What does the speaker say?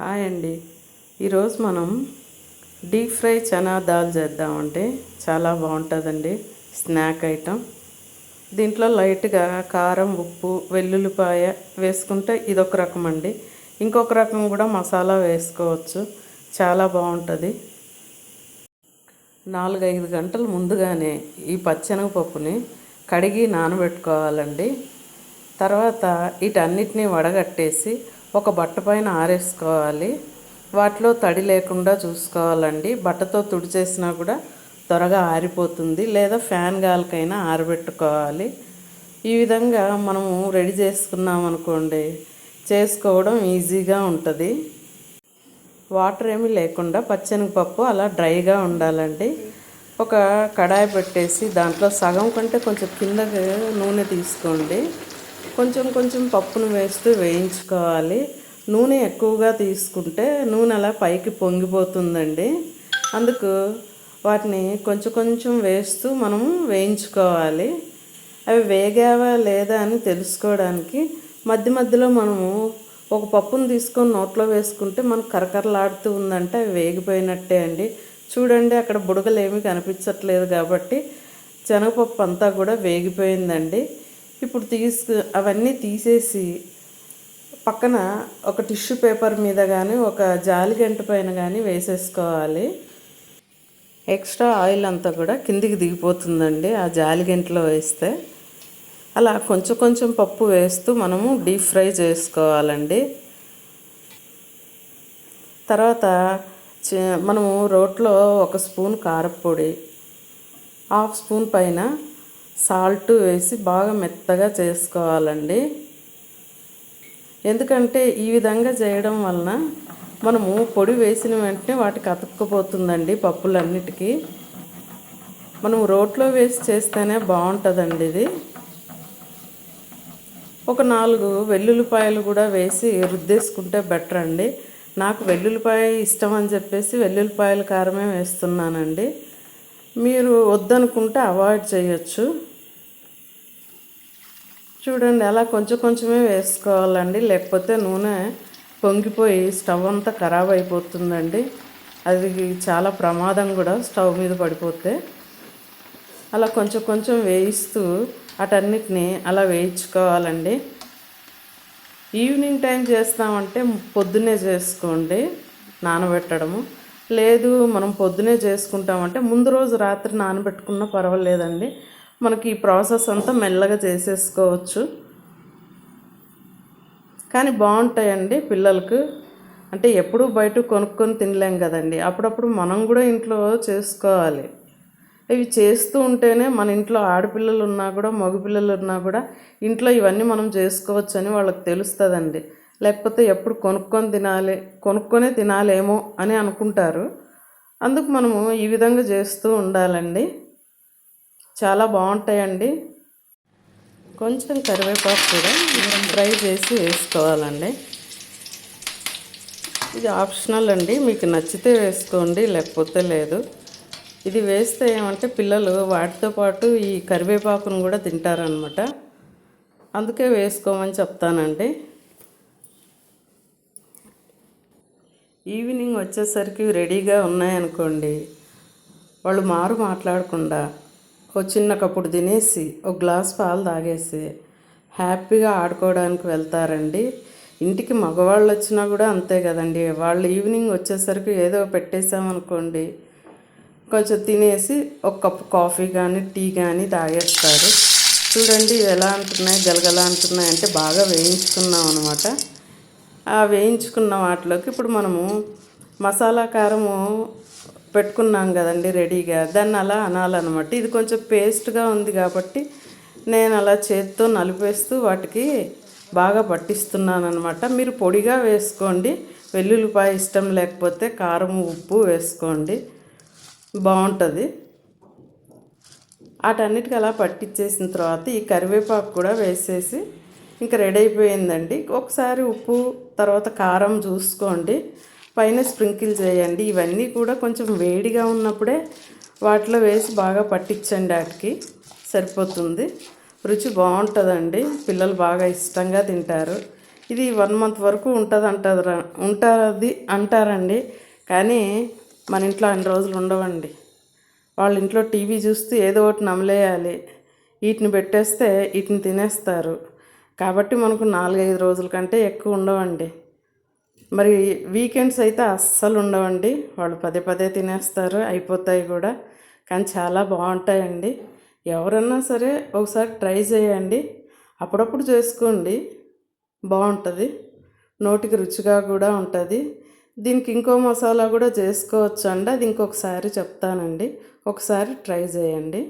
Hi అండి. ఈరోజు మనం డీప్ ఫ్రై చనా దాల్ చేద్దామంటే చాలా బాగుంటుందండి స్నాక్ ఐటమ్. దీంట్లో లైట్గా కారం ఉప్పు వెల్లుల్లిపాయ వేసుకుంటే ఇదొక రకం అండి. ఇంకొక రకం కూడా మసాలా వేసుకోవచ్చు. చాలా బాగుంటుంది. నాలుగైదు గంటల ముందుగానే ఈ పచ్చెనగపప్పుని కడిగి నానబెట్టుకోవాలండి. తర్వాత వీటన్నిటిని వడగట్టేసి ఒక బట్ట పైన ఆరేసుకోవాలి. వాటిలో తడి లేకుండా చూసుకోవాలండి. బట్టతో తుడిచేసినా కూడా త్వరగా ఆరిపోతుంది. లేదా ఫ్యాన్ గాలికైనా ఆరబెట్టుకోవాలి. ఈ విధంగా మనము రెడీ చేసుకున్నాం అనుకోండి. చేసుకోవడం ఈజీగా ఉంటుంది. వాటర్ ఏమీ లేకుండా పచ్చెనగపప్పు అలా డ్రైగా ఉండాలండి. ఒక కడాయి పెట్టేసి దాంట్లో సగం కంటే కొంచెం కిందకి నూనె తీసుకోండి. కొంచెం కొంచెం పప్పును వేస్తూ వేయించుకోవాలి. నూనె ఎక్కువగా తీసుకుంటే నూనె అలా పైకి పొంగిపోతుందండి. అందుకు వాటిని కొంచెం కొంచెం వేస్తూ మనము వేయించుకోవాలి. అవి వేగావా లేదా అని తెలుసుకోవడానికి మధ్య మధ్యలో మనము ఒక పప్పును తీసుకొని నోట్లో వేసుకుంటే మనకు కరకరలాడుతూ ఉందంటే అవి వేగిపోయినట్టే అండి. చూడండి అక్కడ బుడగలు ఏమీ కనిపించట్లేదు కాబట్టి శనగపప్పు అంతా కూడా వేగిపోయిందండి. ఇప్పుడు తీసుకు అవన్నీ తీసేసి పక్కన ఒక టిష్యూ పేపర్ మీద కానీ ఒక జాలి గంట పైన కానీ వేసేసుకోవాలి. ఎక్స్ట్రా ఆయిల్ అంతా కూడా కిందికి దిగిపోతుందండి ఆ జాలి గంటలో వేస్తే. అలా కొంచెం కొంచెం పప్పు వేస్తూ మనము డీప్ ఫ్రై చేసుకోవాలండి. తర్వాత మనము రోట్లో ఒక స్పూన్ కారపొడి హాఫ్ స్పూన్ పైన సాల్ట్ వేసి బాగా మెత్తగా చేసుకోవాలండి. ఎందుకంటే ఈ విధంగా చేయడం వలన మనము పొడి వేసిన వెంటనే వాటికి అతుక్కుపోతుందండి పప్పులన్నిటికీ. మనం రోట్లో వేసి చేస్తేనే బాగుంటుందండి ఇది. ఒక నాలుగు వెల్లుల్లిపాయలు కూడా వేసి రుద్దేసుకుంటే బెటర్ అండి. నాకు వెల్లుల్లిపాయ ఇష్టం అని చెప్పేసి వెల్లుల్లిపాయల కారమే వేస్తున్నానండి. మీరు వద్దనుకుంటే అవాయిడ్ చేయొచ్చు. చూడండి అలా కొంచెం కొంచెమే వేసుకోవాలండి. లేకపోతే నూనె పొంగిపోయి స్టవ్ అంతా ఖరాబ్ అయిపోతుందండి. అది చాలా ప్రమాదం కూడా స్టవ్ మీద పడిపోతే. అలా కొంచెం కొంచెం వేయిస్తూ అటన్నిటిని అలా వేయించుకోవాలండి. ఈవినింగ్ టైం చేస్తామంటే పొద్దున్నే చేసుకోండి నానబెట్టడము. లేదు మనం పొద్దునే చేసుకుంటామంటే ముందు రోజు రాత్రి నానబెట్టుకున్నా పర్వాలేదండి. మనకి ఈ ప్రాసెస్ అంతా మెల్లగా చేసేసుకోవచ్చు. కానీ బాగుంటాయండి పిల్లలకు. అంటే ఎప్పుడూ బయట కొనుక్కొని తినలేం కదండి. అప్పుడప్పుడు మనం కూడా ఇంట్లో చేసుకోవాలి. ఇవి చేస్తూ ఉంటేనే మన ఇంట్లో ఆడపిల్లలు ఉన్నా కూడా మగపిల్లలు ఉన్నా కూడా ఇంట్లో ఇవన్నీ మనం చేసుకోవచ్చు అని వాళ్ళకి తెలుస్తుందండి. లేకపోతే ఎప్పుడు కొనుక్కొని తినాలి కొనుక్కొనే తినాలేమో అని అనుకుంటారు. అందుకు మనము ఈ విధంగా చేస్తూ ఉండాలండి. చాలా బాగుంటాయండి. కొంచెం కరివేపాకు కూడా ఫ్రై చేసి వేసుకోవాలండి. ఇది ఆప్షనల్ అండి. మీకు నచ్చితే వేసుకోండి లేకపోతే లేదు. ఇది వేస్తే ఏమంటే పిల్లలు వాటితో పాటు ఈ కరివేపాకును కూడా తింటారనమాట అందుకే వేసుకోమని చెప్తానండి. ఈవినింగ్ వచ్చేసరికి రెడీగా ఉన్నాయనుకోండి. వాళ్ళు మారు మాట్లాడకుండా ఒక చిన్న కప్పుడు తినేసి ఒక గ్లాస్ పాలు తాగేసి హ్యాపీగా ఆడుకోవడానికి వెళ్తారండి. ఇంటికి మగవాళ్ళు వచ్చినా కూడా అంతే కదండి. వాళ్ళు ఈవినింగ్ వచ్చేసరికి ఏదో పెట్టేసామనుకోండి కొంచెం తినేసి ఒక కప్పు కాఫీ కానీ టీ కానీ తాగేస్తారు. చూడండి ఎలా అంటున్నాయి గలగల అంటున్నాయి అంటే బాగా వేయించుకున్నాం అనమాట ఆ వేయించుకున్న వాటిలోకి ఇప్పుడు మనము మసాలా కారము పెట్టుకున్నాం కదండి రెడీగా. దాన్ని అలా అనాలన్నమాట. ఇది కొంచెం పేస్ట్గా ఉంది కాబట్టి నేను అలా చేతితో నలిపేస్తూ వాటికి బాగా పట్టిస్తున్నాను అనమాట మీరు పొడిగా వేసుకోండి. వెల్లుల్లిపాయ ఇష్టం లేకపోతే కారం ఉప్పు వేసుకోండి. బాగుంటుంది వాటన్నిటికి అలా పట్టించేసిన తర్వాత ఈ కరివేపాకు కూడా వేసేసి ఇంకా రెడీ అయిపోయిందండి. ఒకసారి ఉప్పు తర్వాత కారం చూసుకోండి. పైన స్ప్రింకిల్ చేయండి. ఇవన్నీ కూడా కొంచెం వేడిగా ఉన్నప్పుడే వాటిలో వేసి బాగా పట్టించండి వాటికి. సరిపోతుంది. రుచి బాగుంటుందండి. పిల్లలు బాగా ఇష్టంగా తింటారు. ఇది వన్ మంత్ వరకు ఉంటుంది అంటారు ఉంటుంది అంటారండి. కానీ మన ఇంట్లో అన్ని రోజులు ఉండవండి. వాళ్ళ ఇంట్లో టీవీ చూస్తూ ఏదో ఒకటి నమలేయాలి. వీటిని పెట్టేస్తే వీటిని తినేస్తారు. కాబట్టి మనకు నాలుగైదు రోజుల కంటే ఎక్కువ ఉండవండి. మరి వీకెండ్స్ అయితే అస్సలు ఉండవండి. వాళ్ళు పదే పదే తినేస్తారు అయిపోతాయి కూడా. కానీ చాలా బాగుంటాయండి. ఎవరన్నా సరే ఒకసారి ట్రై చేయండి. అప్పుడప్పుడు చేసుకోండి. బాగుంటుంది. నోటికి రుచిగా కూడా ఉంటుంది. దీనికి ఇంకో మసాలా కూడా చేసుకోవచ్చు అండి అది ఇంకొకసారి చెప్తానండి. ఒకసారి ట్రై చేయండి.